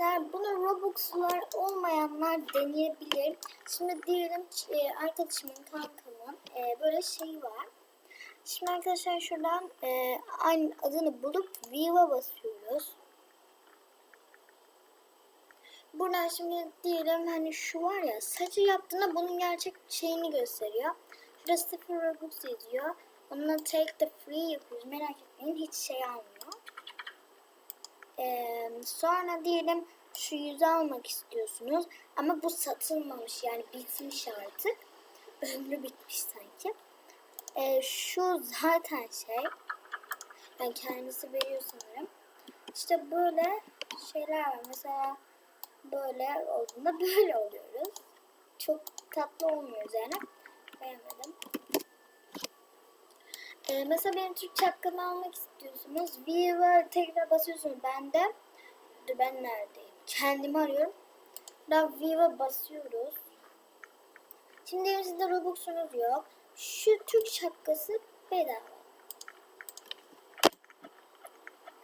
arkadaşlar bunu Robux'lar olmayanlar deneyebilir. Şimdi diyelim e, arkadaşımın kankamın e, böyle şey var. Şimdi arkadaşlar şuradan e, aynı adını bulup Viva basıyoruz. Buradan şimdi diyelim hani şu var ya saçı yaptığında bunun gerçek şeyini gösteriyor. Şurada 0 Robux yazıyor. Onunla take the free yapıyoruz. Merak etmeyin hiç şey almıyor. Ee, sonra diyelim şu yüzü almak istiyorsunuz. Ama bu satılmamış yani bitmiş artık. Ömrü bitmiş sanki. Ee, şu zaten şey. Yani kendisi veriyor sanırım. İşte böyle şeyler var. Mesela böyle olduğunda böyle oluyoruz. Çok tatlı olmuyor üzerine. Beğenmedim. Ee, mesela benim Türk şapkamı almak istiyorsunuz. Viva tekrar basıyorsunuz. Ben de dur ben neredeyim? Kendimi arıyorum. Buradan Viva basıyoruz. Şimdi sizde Robux'unuz yok. Şu Türk şapkası bedava.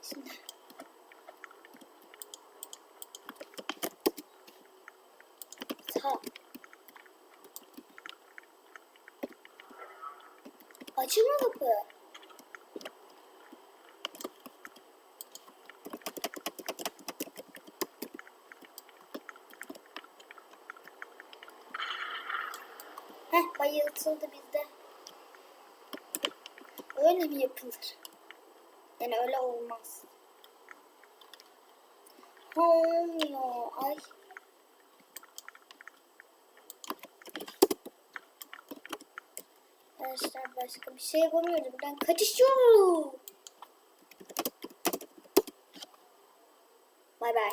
Şimdi Sağ. Açılma kapı. Heh bayıltıldı bizde. Öyle mi yapılır? Yani öyle olmaz. Olmuyor. Ay. Arkadaşlar başka bir şey yapamıyoruz. Buradan kaçışıyoruz. Bay bay.